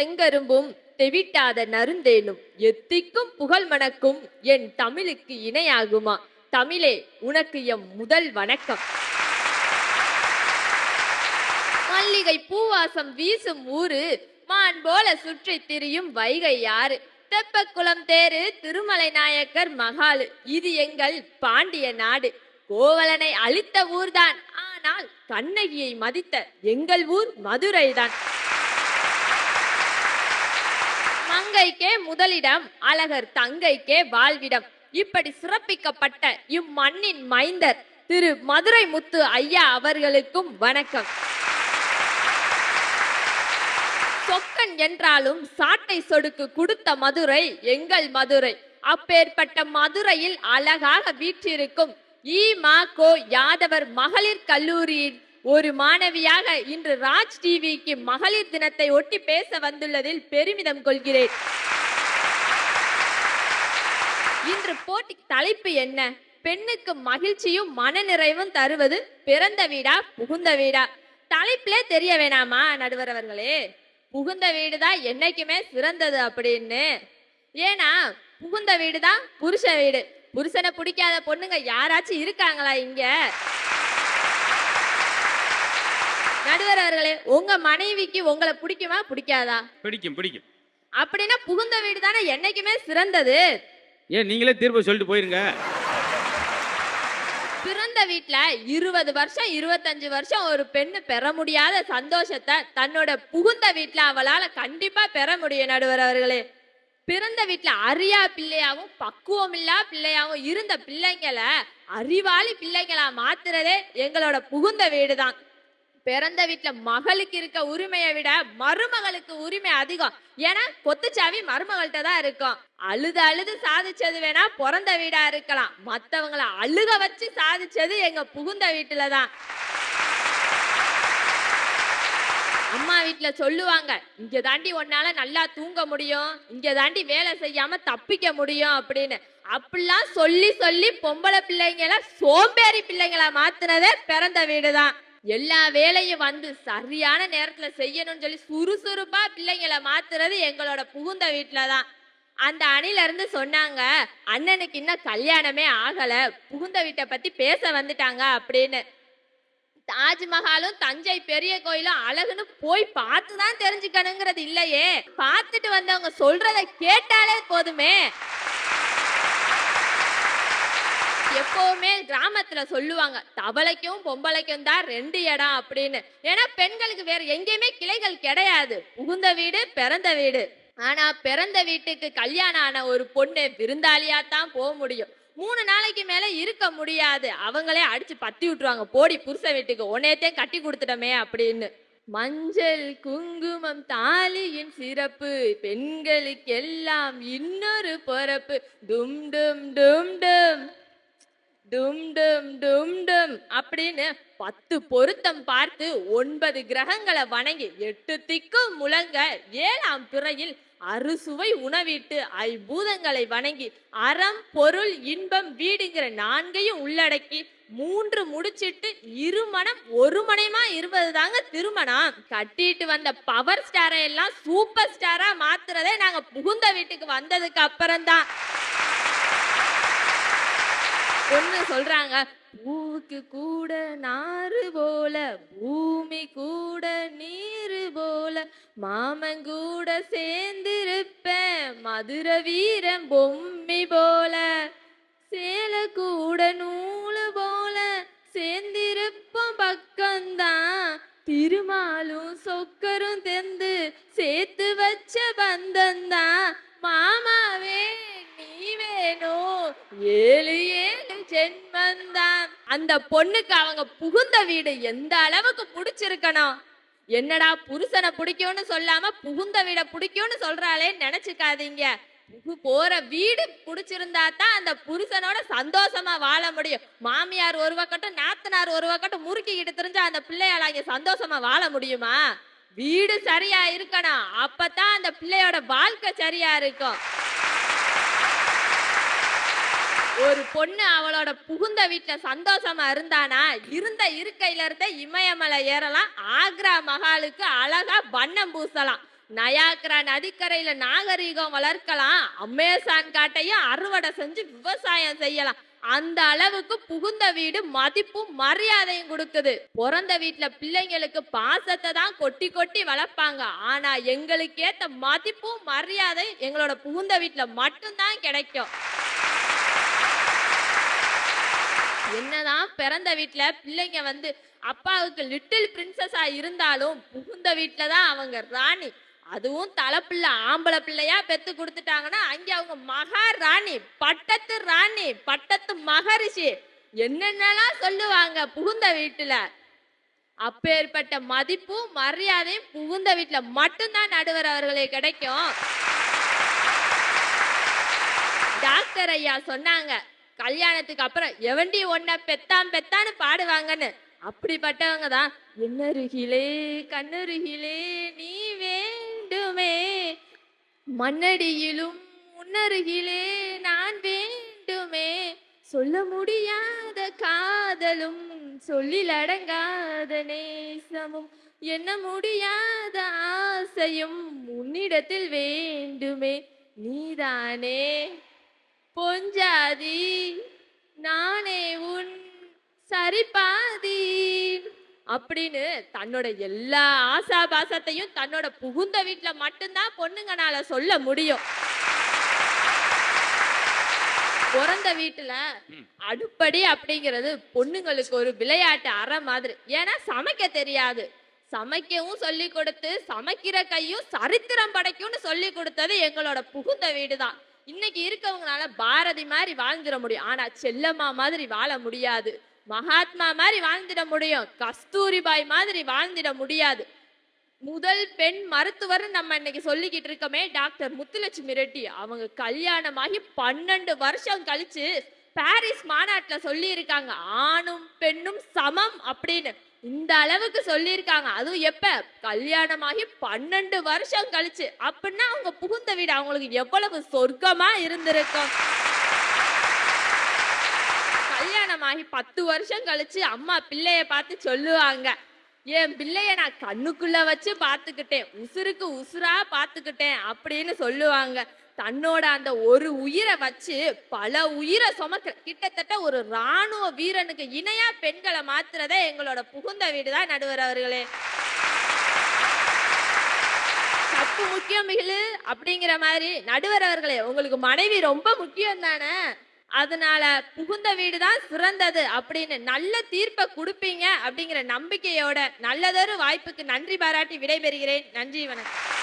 செங்கரும்பும் தெவிட்டாத நருந்தேனும் எத்திக்கும் புகழ் மணக்கும் என் தமிழுக்கு இணையாகுமா? தமிழே உனக்கு எம் முதல் வணக்கம். மல்லிகை பூவாசம் வீசும் ஊரு மான் போல சுற்றி திரியும் வைகை யாரு தெப்பக்குளம் தேரு திருமலை நாயக்கர் மகாலு. இது எங்கள் பாண்டிய நாடு. கோவலனை அழித்த ஊர்தான் ஆனால் கண்ணகியை மதித்த எங்கள் ஊர் மதுரைதான். மங்கைக்கே முதலிடம் அழகர் தங்கைக்கே வாழ்விடம். இப்படி சிறப்பிக்கப்பட்ட இம்மண்ணின் மைந்தர் திரு மதுரை முத்து ஐயா அவர்களுக்கும் வணக்கம். சொக்கன் என்றாலும் சாட்டை சொடுக்கு கொடுத்த மதுரை எங்கள் மதுரை. அப்பேற்பட்ட மதுரையில் அழகாக வீற்றிருக்கும் ஈ மா கோ யாதவர் மகளிர் கல்லூரியின் ஒரு மாணவியாக இன்று ராஜ் டிவிக்கு மகளிர் தினத்தை ஒட்டி பேச வந்துள்ளதில் பெருமிதம் கொள்கிறேன். இன்று போட்டி தலைப்பு என்ன? பெண்ணுக்கு மகிழ்ச்சியும் மனநிறைவும் தருவது பிறந்த வீடா புகுந்த வீடா? தலைப்பிலே தெரிய வேணாமா நடுவர் அவர்களே? புகுந்த வீடு தான் என்னைக்குமே சிறந்தது அப்படின்னு. ஏன்னா புகுந்த வீடு தான் புருஷ வீடு. புருஷனை பிடிக்காத பொண்ணுங்க யாராச்சும் இருக்காங்களா இங்க? நடுவர் அவர்களே உங்க மனைவிக்கு உங்களை பிடிக்குமா பிடிக்காதா? பிடிக்கும் பிடிக்கும். அப்படின்னா புகுந்த வீடு தானே என்னைக்குமே சிறந்தது. ஏன் நீங்களே தீர்ப்பு சொல்லிட்டு போயிருங்க. பிறந்த வீட்ல இருபது வருஷம் இருபத்தஞ்சு வருஷம் ஒரு பெண்ணு பெற முடியாத சந்தோஷத்தை தன்னோட புகுந்த வீட்ல அவளால கண்டிப்பா பெற முடியும் நடுவர் அவர்களே பிறந்த வீட்ல அறியா பிள்ளையாவும் பக்குவமில்லா பிள்ளையாவும் இருந்த பிள்ளைங்களை அறிவாளி பிள்ளைங்களா மாத்துறதே எங்களோட புகுந்த வீடுதான். பிறந்த வீட்டுல மகளுக்கு இருக்க உரிமையை விட மருமகளுக்கு உரிமை அதிகம். ஏன்னா கொத்துச்சாவி மருமகள்கிட்ட தான் இருக்கும். அழுது அழுது சாதிச்சது வேணா பிறந்த வீடா இருக்கலாம். மத்தவங்கள அழுக வச்சு சாதிச்சது எங்க புகுந்த வீட்டுல தான். அம்மா வீட்டுல சொல்லுவாங்க இங்க தாண்டி உன்னால நல்லா தூங்க முடியும். இங்க தாண்டி வேலை செய்யாம தப்பிக்க முடியும் அப்படின்னு. அப்படிலாம் சொல்லி சொல்லி பொம்பளை பிள்ளைங்கள சோம்பேறி பிள்ளைங்களை மாத்தினதே பிறந்த வீடுதான் எல்லா வேலையும் வந்து சரியான நேரத்துல செய்யணும்னு சொல்லி சுறுசுறுப்பா பிள்ளைங்கள மாத்துறது எங்களோட புகுந்த வீட்டில் தான் அந்த அணில இருந்து சொன்னாங்க அண்ணனுக்கு இன்னும் கல்யாணமே ஆகல. புகுந்த வீட்டை பத்தி பேச வந்துட்டாங்க அப்படின்னு. தாஜ்மஹாலும் தஞ்சை பெரிய கோயிலும் அழகுன்னு போய் பார்த்து தான் தெரிஞ்சுக்கணுங்கிறது இல்லையே. பார்த்துட்டு வந்தவங்க சொல்றத கேட்டாலே போதுமே. எப்பவுமே கிராமத்துல சொல்லுவாங்க தவளைக்கும் பொம்பளைக்கும் தான் ரெண்டு இடம் அப்படின்னு. ஏன்னா பெண்களுக்கு வேற எங்கேயுமே கிளைகள் கிடையாது. புகுந்த வீடு பிறந்த வீடு. ஆனா பிறந்த வீட்டுக்கு கல்யாணம் ஆன ஒரு பொண்ணு விருந்தாளியா தான் போக முடியும். மூணு நாளைக்கு மேல இருக்க முடியாது. அவங்களே அடிச்சு பத்தி விட்டுருவாங்க. போடி புருஷ வீட்டுக்கு உன்னையத்தையும் கட்டி கொடுத்துட்டோமே அப்படின்னு. மஞ்சள் குங்குமம் தாலியின் சிறப்பு. பெண்களுக்கெல்லாம் இன்னொரு பொறப்பு. டும் டும் டும் டும். டும் டும் டும் டும் அப்படின்னு பத்து பொருத்தம் பார்த்து ஒன்பது கிரகங்களை வணங்கி எட்டு திக்கும் முழங்க ஏழாம் பிறையில் அறுசுவை உணவிட்டு ஐபூதங்களை வணங்கி அறம் பொருள் இன்பம் வீடுங்கிற நான்கையும் உள்ளடக்கி மூன்று முடிச்சிட்டு இருமணம் ஒரு மணமா இருபது தாங்க திருமணம். கட்டிட்டு வந்த பவர் ஸ்டாரை எல்லாம் சூப்பர் ஸ்டாரா மாத்துறதே நாங்க புகுந்த வீட்டுக்கு வந்ததுக்கு அப்புறம்தான். பொண்ணு சொல்றாங்க பூவுக்கு கூட நாறு போல பூமி கூட நீரு போல மாமன் கூட சேர்ந்திருப்பேன் மதுர வீரன் பொம்மி போல சேல கூட நூலு போல சேர்ந்திருப்போம் பக்கம்தான் திருமாலும் சொக்கரும் தெந்து சேர்த்து வச்ச பந்தந்தான் மாமாவே நீ வேணும் ஏழு ஏழு ஜென்மந்தான். அந்த பொண்ணுக்கு அவங்க புகுந்த வீடு எந்த அளவுக்கு பிடிச்சிருக்கணும் என்னடா புருஷனை பிடிக்கும்னு சொல்லாம புகுந்த வீட பிடிக்கும்னு சொல்றாளே நினைச்சுக்காதீங்க. போற வீடு பிடிச்சிருந்தா தான் அந்த புருஷனோட சந்தோஷமா வாழ முடியும். மாமியார் ஒரு பக்கட்டும் நாத்தனார் ஒரு பக்கட்டும் முறுக்கிக்கிட்டு தெரிஞ்சா அந்த பிள்ளையால அங்க சந்தோஷமா வாழ முடியுமா? வீடு சரியா இருக்கணும். அப்பதான் அந்த பிள்ளையோட வாழ்க்கை சரியா இருக்கும். ஒரு பொண்ணு அவளோட புகுந்த வீட்டுல சந்தோஷமா இருந்தானா இருந்த இருக்கையில இருந்த இமயமலை ஏறலாம் ஆக்ரா மகாலுக்கு அழகா வண்ணம் பூசலாம் நயாக்ரா நதிக்கரையில நாகரீகம் வளர்க்கலாம் அமேசான் காட்டையும் அறுவடை செஞ்சு விவசாயம் செய்யலாம். அந்த அளவுக்கு புகுந்த வீடு மதிப்பும் மரியாதையும் கொடுக்குது. பிறந்த வீட்டுல பிள்ளைங்களுக்கு பாசத்தை தான் கொட்டி கொட்டி வளர்ப்பாங்க. ஆனா எங்களுக்கு ஏத்த மதிப்பும் மரியாதையும் எங்களோட புகுந்த வீட்டுல மட்டும்தான் கிடைக்கும். என்னதான் பிறந்த வீட்டுல பிள்ளைங்க வந்து அப்பாவுக்கு லிட்டில் பிரின்சஸா இருந்தாலும் புகுந்த வீட்ல தான் அவங்க ராணி. அதுவும் தலைப்பிள்ளை ஆம்பளை பிள்ளையா பெத்து கொடுத்துட்டாங்கன்னா அங்க அவங்க மகா ராணி பட்டத்து ராணி பட்டத்து மகரிஷி. என்னென்னலாம் சொல்லுவாங்க புகுந்த வீட்டுல? அப்பேற்பட்ட மதிப்பும் மரியாதையும் புகுந்த வீட்டுல மட்டும்தான் நடுவர் அவர்களே கிடைக்கும். டாக்டர் ஐயா சொன்னாங்க கல்யாணத்துக்கு அப்புறம் எவண்டி ஒன்ன பெத்தான் பெத்தான்னு பாடுவாங்கன்னு. அப்படிப்பட்டவங்க தான் என்னருகிலே கண்ணருகிலே நீ வேண்டுமே. மண்ணடியிலும் முன்னருகிலே நான் வேண்டுமே. சொல்ல முடியாத காதலும் சொல்லிலடங்காத நேசமும். என்ன முடியாத ஆசையும் உன்னிடத்தில் வேண்டுமே. நீதானே பொஞ்சாதி நானே உன் சரிபாதி. அப்படின்னு தன்னோட எல்லா ஆசாபாசத்தையும் தன்னோட புகுந்த வீட்டுல மட்டும்தான் பொண்ணுங்கனால சொல்ல முடியும். பிறந்த வீட்டுல. அடுப்படி அப்படிங்கிறது பொண்ணுங்களுக்கு ஒரு விளையாட்டு அற மாதிரி. ஏன்னா சமைக்க தெரியாது. சமைக்கவும் சொல்லி கொடுத்து சமைக்கிற கையும் சரித்திரம் படைக்கும்னு சொல்லி கொடுத்தது எங்களோட புகுந்த வீடு தான் இன்னைக்கு இருக்கவங்களால பாரதி மாதிரி வாழ்ந்துட முடியும். ஆனா செல்லம்மா மாதிரி வாழ முடியாது. மகாத்மா மாதிரி வாழ்ந்திட முடியும். கஸ்தூரிபாய் மாதிரி வாழ்ந்திட முடியாது. முதல் பெண் மருத்துவர் நம்ம இன்னைக்கு சொல்லிக்கிட்டு இருக்கோமே டாக்டர் முத்துலட்சுமி ரெட்டி. அவங்க கல்யாணமாகி பன்னெண்டு வருஷம் கழிச்சு பாரிஸ் மாநாட்டுல சொல்லியிருக்காங்க. ஆணும் பெண்ணும் சமம் அப்படின்னு. இந்த அளவுக்கு சொல்லியிருக்காங்க. அதுவும் எப்ப? கல்யாணமாகி பன்னெண்டு வருஷம் கழிச்சு. அப்படின்னா அவங்க புகுந்த வீடு. அவங்களுக்கு எவ்வளவு சொர்க்கமா இருந்திருக்கும். கல்யாணமாகி பத்து வருஷம் கழிச்சு அம்மா பிள்ளைய பார்த்து சொல்லுவாங்க. என் பிள்ளைய நான் கண்ணுக்குள்ள வச்சு பார்த்துக்கிட்டேன். உசுருக்கு உசுரா பார்த்துக்கிட்டேன் அப்படின்னு சொல்லுவாங்க. தன்னோட அந்த ஒரு உயிரை வச்சு பல உயிரை சுமக்கிற கிட்டத்தட்ட ஒரு ராணுவ வீரனுக்கு இணையா பெண்களை மாத்துறத எங்களோட புகுந்த வீடு தான் நடுவர் அவர்களே. தப்பு முக்கியம் மிகிலு அப்படிங்கிற மாதிரி நடுவர் அவர்களே உங்களுக்கு மனைவி ரொம்ப முக்கியம் தானே அதனால புகுந்த வீடு தான் சிறந்தது அப்படின்னு நல்ல தீர்ப்பை கொடுப்பீங்க அப்படிங்கிற நம்பிக்கையோட நல்லதொரு வாய்ப்புக்கு நன்றி பாராட்டி விடைபெறுகிறேன். நன்றி வணக்கம்.